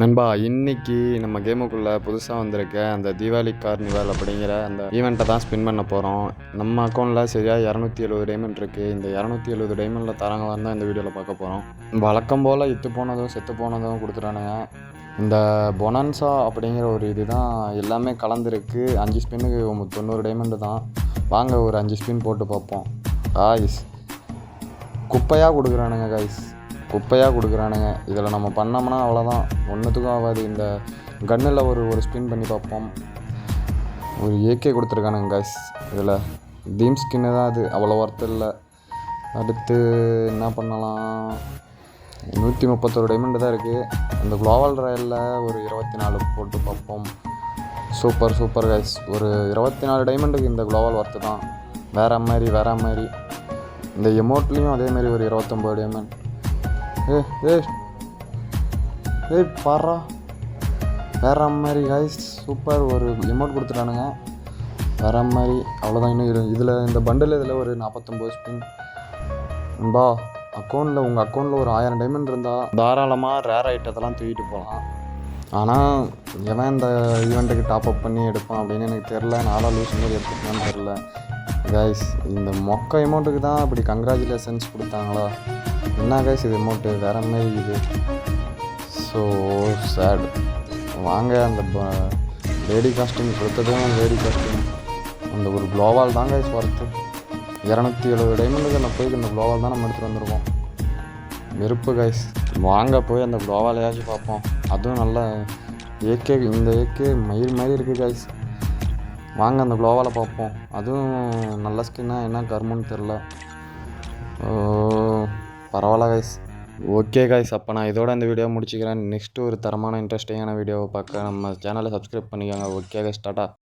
நண்பா இன்னைக்கு நம்ம கேமுக்குள்ளே புதுசாக வந்திருக்க அந்த தீபாவளி கார்னிவல் அப்படிங்கிற அந்த ஈவெண்ட்டை தான் ஸ்பின் பண்ண போகிறோம் நம்ம அக்கௌண்ட்டில் சரியாக இரநூத்தி எழுபது டைமண்ட் இருக்குது இந்த இரநூத்தி எழுபது டைமண்டில் தரங்க தான் இந்த வீடியோவில் பார்க்க போகிறோம் வழக்கம் போல் இத்து போனதும் செத்து போனதும் கொடுத்துட்டானுங்க. இந்த பொனன்சா அப்படிங்கிற ஒரு இது தான் எல்லாமே கலந்துருக்கு. அஞ்சு ஸ்பின்னுக்கு தொண்ணூறு டைமண்டு தான். வாங்க ஒரு அஞ்சு ஸ்பின் போட்டு பார்ப்போம். காய்ஸ் குப்பையாக கொடுக்குறானுங்க காய்ஸ் குப்பையாக கொடுக்குறானுங்க. இதில் நம்ம பண்ணோம்னா அவ்வளோதான் ஒன்றுத்துக்கும் ஆகாது. இந்த கன்னில் ஒரு ஒரு ஸ்பின் பண்ணி பார்ப்போம். ஒரு ஏகே கொடுத்துருக்கானுங்க கைஸ் இதில் தீம் ஸ்கின்னு தான் அது. அவ்வளோ ஒர்த்து இல்லை. அடுத்து என்ன பண்ணலாம்? நூற்றி முப்பத்தொரு டைமண்ட் தான் இருக்குது அந்த குளோவல் ரயிலில் ஒரு இருபத்தி நாலு போட்டு பார்ப்போம். சூப்பர் சூப்பர் கைஸ் ஒரு இருபத்தி நாலு டைமண்டுக்கு இந்த குளோவல் ஒர்த்து தான். வேறு மாதிரி வேறு மாதிரி. இந்த எமௌண்ட்லேயும் அதேமாதிரி ஒரு இருபத்தொம்போது டைமண்ட் ஏ ஏ ஏய். பாரா வேற மாதிரி கைஸ் சூப்பர் ஒரு எமௌண்ட் கொடுத்துட்டானுங்க. வேற மாதிரி அவ்வளோதான் இன்னும் இரு இதில் இந்த பண்டில் இதில் ஒரு நாற்பத்தொம்போது ஸ்பின் பா அக்கௌண்ட்டில் உங்கள் அக்கௌண்ட்டில் ஒரு ஆயிரம் டைமண்ட் இருந்தால் தாராளமாக ரேர் ஐட்டத்தெல்லாம் தூக்கிட்டு போகலாம் ஆனால் எவன் இந்த ஈவெண்ட்டுக்கு டாப் அப் பண்ணி எடுப்பான் அப்படின்னு எனக்கு தெரில நாளாக லூஸ் மாதிரி எடுத்துக்கலான்னு தெரில கைஸ் இந்த மொக்க அமௌண்ட்டுக்கு தான் இப்படி கங்க்ராச்சுலேஷன்ஸ் கொடுத்தாங்களா? என்ன கைஸ் இது அமௌண்ட்டு வேற மாதிரி இது ஸோ சேட் வாங்க அந்த லேடி காஸ்டியூம் கொடுத்ததும் லேடி காஸ்டியூம் அந்த ஒரு க்ளோவால் தான் கைஸ் ஒர்த்து இரநூத்தி எழுபது டைமண்டுக்கு நான் போய் இந்த க்ளோவால் தான் நம்ம எடுத்துகிட்டு வந்திருக்கோம். வெறுப்பு கைஸ் வாங்க போய் அந்த க்ளோவாலையாச்சும் பார்ப்போம். அதுவும் நல்லா ஏகே இந்த ஏகே மயிர் மாதிரி இருக்குது கைஸ் வாங்க அந்த க்ளோவாலை பார்ப்போம். அதுவும் நல்ல ஸ்கின்னாக என்ன கருமுன்னு தெரில பரவாயில்ல கைஸ் ஓகே கைஸ் அப்போ நான் இதோட இந்த வீடியோ முடிச்சுக்கிறேன். நெக்ஸ்ட்டு ஒரு தரமான இன்ட்ரெஸ்டிங்கான வீடியோவை பார்க்க நம்ம சேனலை சப்ஸ்கிரைப் பண்ணிக்கோங்க. Okay guys tata